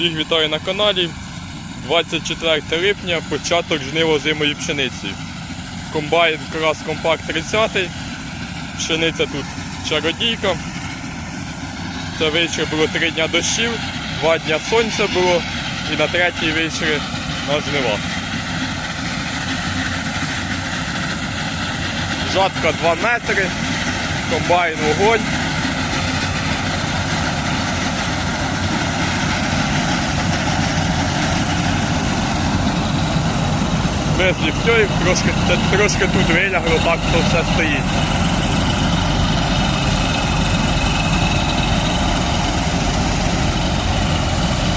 Всіх вітаю на каналі. 24 липня, початок жнива зимої пшениці. Комбайн Крас Компакт 30. Пшениця тут чародійка. Це вечір було 3 дня дощів, 2 дня сонця було і на третій вечір на жнива. Жатка 2 метри, комбайн вогонь. Без ліфтьорів, трошки, трошки тут вилягло, так то все стоїть.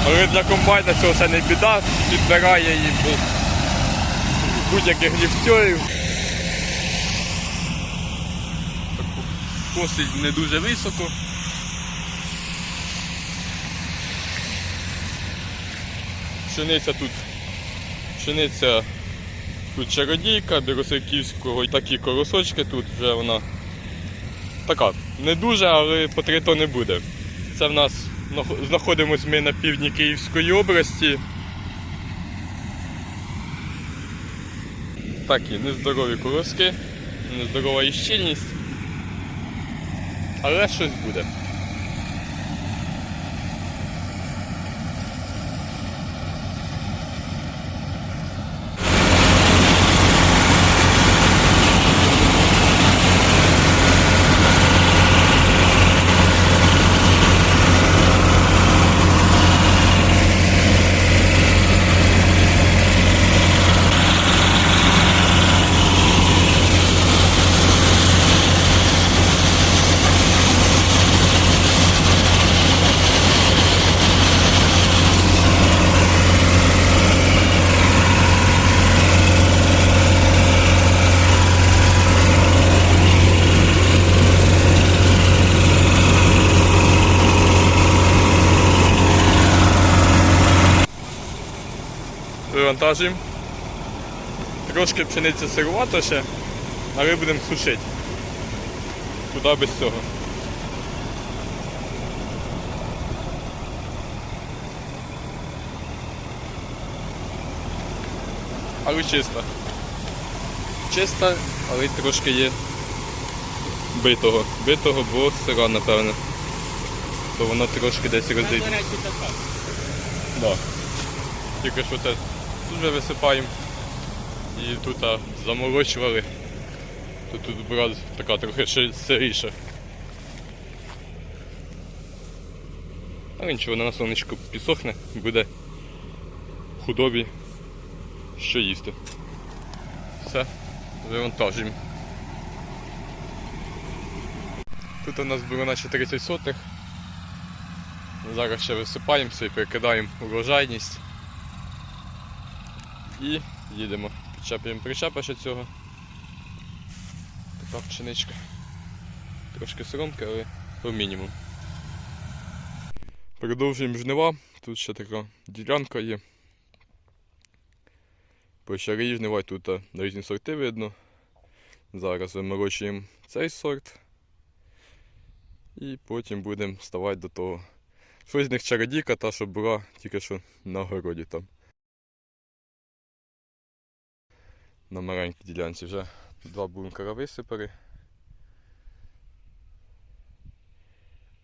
Але для комбайна цього все не біда, підбирає її будь-яких ліфтьорів. Косить не дуже високо. Пшениця тут Пшениця тут чародійка, Біросиківського і такі колосочки тут вже вона така, не дуже, але по три тони буде. Це в нас нах- знаходимось ми на півдні Київської області. Такі нездорові колоски, нездорова і щільність. Але щось буде. Вивантажуємо. Трошки пшениця сирувата ще, але будемо сушити. Куди без цього. Але чиста. Чиста, але трошки є битого. Битого, бо сира, напевно. То воно трошки десь розійде. Да. Тільки що це тут вже висипаємо і тут а, заморочували. То тут брат така трохи сиріша. Але нічого, на сонечку підсохне, буде худобі що їсти. Все, вивантажуємо. Тут у нас було наче 30 сотих. Зараз ще висипаємося і перекидаємо урожайність. І їдемо. Підчепуємо причепа ще цього. Така пшеничка. Трошки соромка, але по мінімум. Продовжуємо жнива. Тут ще така ділянка є. Почарі жнива тут різні сорти видно. Зараз виморочуємо цей сорт. І потім будемо ставати до того. Щось з них чародійка, та що була тільки що на городі там. На маленькій ділянці вже два бункера висипали.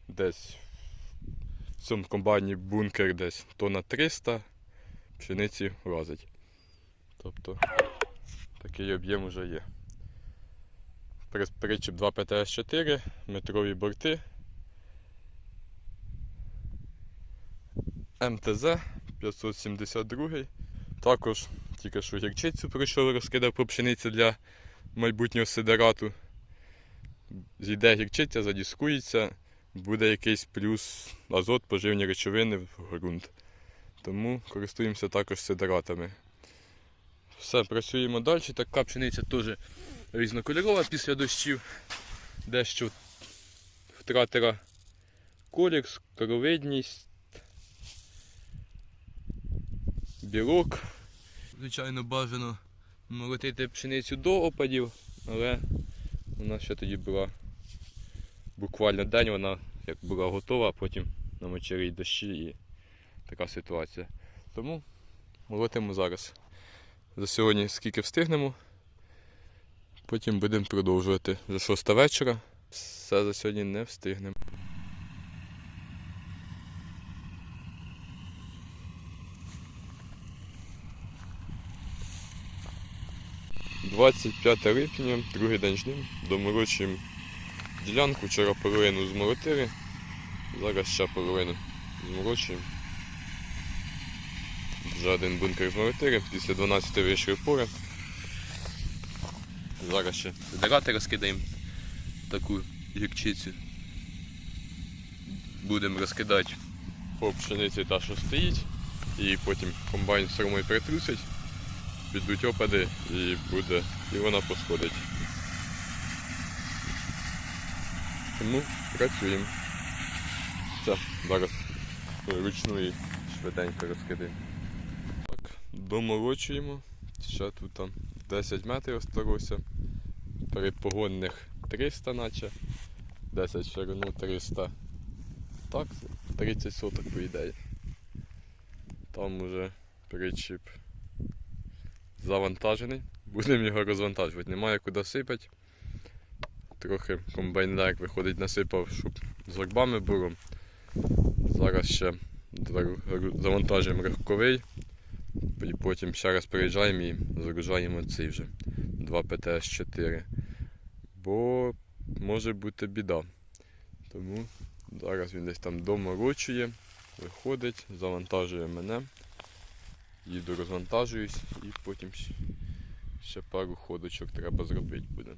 Десь в цьому комбайні бункер десь то на 300 пшениці влазить. Тобто такий об'єм вже є. При- Причіп 2 ПТС-4, метрові борти. МТЗ 572. Також тільки що гірчицю прийшов, розкидав по пшениці для майбутнього сидерату. Зійде гірчиця, задіскується, буде якийсь плюс азот, поживні речовини в ґрунт. Тому користуємося також сидератами. Все, працюємо далі. Така пшениця теж різнокольорова після дощів. Дещо втратила колір, скоровидність, білок. Звичайно, бажано молотити пшеницю до опадів, але вона ще тоді була буквально день, вона як була готова, а потім намочили й дощі і така ситуація. Тому молотимо зараз. За сьогодні скільки встигнемо. Потім будемо продовжувати. Вже шоста вечора. Все за сьогодні не встигнемо. «25 липня, другий день жнив, доморочуємо ділянку, вчора половину змолотили, зараз ще половину змолочуємо. Вже один бункер змолотили, після 12 вийшли поле. Зараз ще федерати розкидаємо таку гірчицю. Будемо розкидати по пшениці та, що стоїть, і потім комбайн сормою притрусить, підуть опади і буде, і вона посходить. Тому працюємо. Все, зараз ручну і швиденько розкидаємо. Так, домолочуємо. Ще тут там 10 метрів осталося. Передпогонних 300 наче. 10 ширину 300. Так, 30 соток по ідеї. Там уже причіп завантажений. Будемо його розвантажувати. Немає куди сипати. Трохи комбайнер виходить, насипав, щоб з горбами було. Зараз ще завантажуємо рахковий. І потім ще раз приїжджаємо і загружаємо цей вже 2 ПТС-4. Бо може бути біда. Тому зараз він десь там доморочує, виходить, завантажує мене. Їду розвантажуюсь і потім ще пару ходочок треба зробити буде.